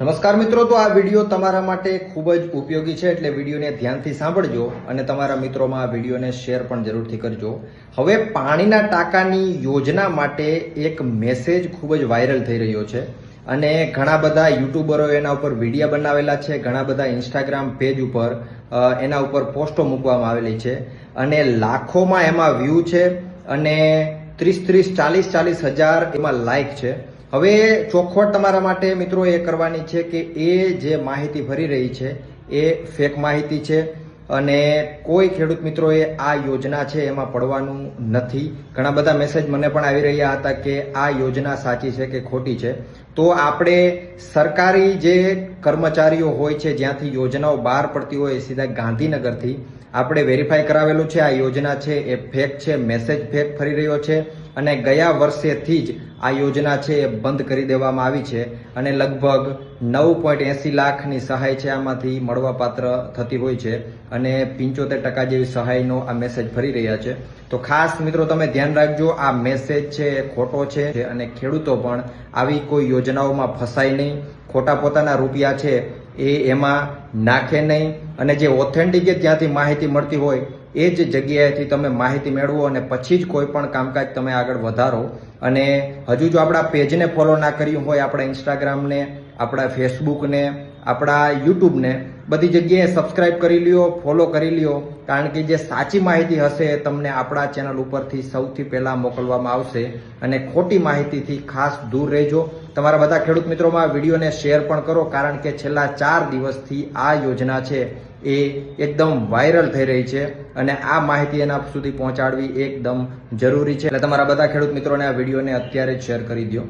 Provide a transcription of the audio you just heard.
નમસ્કાર મિત્રો, તો આ વીડિયો તમારા માટે ખૂબ જ ઉપયોગી છે એટલે વિડીયોને ધ્યાનથી સાંભળજો અને તમારા મિત્રોમાં આ વિડીયોને શેર પણ જરૂરથી કરજો. હવે પાણીના ટાંકાની યોજના માટે એક મેસેજ ખૂબ જ વાયરલ થઈ રહ્યો છે અને ઘણા બધા યુટ્યુબરો એના ઉપર વિડીયા બનાવેલા છે, ઘણા બધા ઇન્સ્ટાગ્રામ પેજ ઉપર એના ઉપર પોસ્ટો મૂકવામાં આવેલી છે અને લાખોમાં એમાં વ્યૂ છે અને ત્રીસ ત્રીસ, ચાલીસ ચાલીસ હજાર એમાં લાઇક છે. હવે ચોખવટ તમારા માટે મિત્રો એ કરવાની છે કે એ જે માહિતી ભરી રહી છે, એ ફેક માહિતી છે અને કોઈ ખેડૂત મિત્રોએ આ યોજના છે એમાં પડવાનું નથી. ઘણા બધા મેસેજ મને પણ આવી રહ્યા હતા કે આ યોજના સાચી છે કે ખોટી છે. તો આપણે સરકારી જે કર્મચારીઓ હોય છે, જ્યાંથી યોજનાઓ બહાર પડતી હોય સીધા ગાંધીનગરથી આપણે વેરીફાઈ કરાવેલું છે આ યોજના છે, એ ફેક છે મેસેજ ફેક ફરી રહ્યો છે. અને ગયા વર્ષેથી જ આ યોજના છે એ બંધ કરી દેવામાં આવી છે અને લગભગ નવ પોઈન્ટ એસી લાખની સહાય છે આમાંથી મળવાપાત્ર થતી હોય છે અને પંચોતેર ટકા જેવી સહાયનો આ મેસેજ ફરી રહ્યા છે. તો ખાસ મિત્રો તમે ધ્યાન રાખજો, આ મેસેજ છે એ ખોટો છે અને ખેડૂતો પણ આવી કોઈ યોજનાઓમાં ફસાય નહીં. ખોટા પોતાના રૂપિયા છે એ એમાં નાખે નહીં અને જે ઓથેન્ટિક ત્યાંથી માહિતી મળતી હોય એ જ જગ્યાએથી તમે માહિતી મેળવો અને પછી જ કોઈ પણ કામકાજ તમે આગળ વધારો. અને હજુ જો આપણા પેજને ફોલો ના કર્યું હોય, આપણા ઇન્સ્ટાગ્રામને આપણા ફેસબુકને આપણા યુટ્યુબને બધી જગ્યાએ સબસ્ક્રાઇબ કરી લ્યો ફોલો કરી લ્યો, કારણ કે જે સાચી માહિતી હશે એ તમને આપણા ચેનલ ઉપરથી સૌથી પહેલાં મોકલવામાં આવશે અને ખોટી માહિતીથી ખાસ દૂર રહેજો. તમારા બધા ખેડૂત મિત્રોમાં વિડીયોને શેર પણ કરો, કારણ કે છેલ્લા ચાર દિવસથી આ યોજના છે એ એકદમ વાયરલ થઈ રહી છે અને આ માહિતી એના સુધી પહોંચાડવી એકદમ જરૂરી છે. એટલે તમારા બધા ખેડૂત મિત્રોને આ વિડીયોને અત્યારે જ શેર કરી દો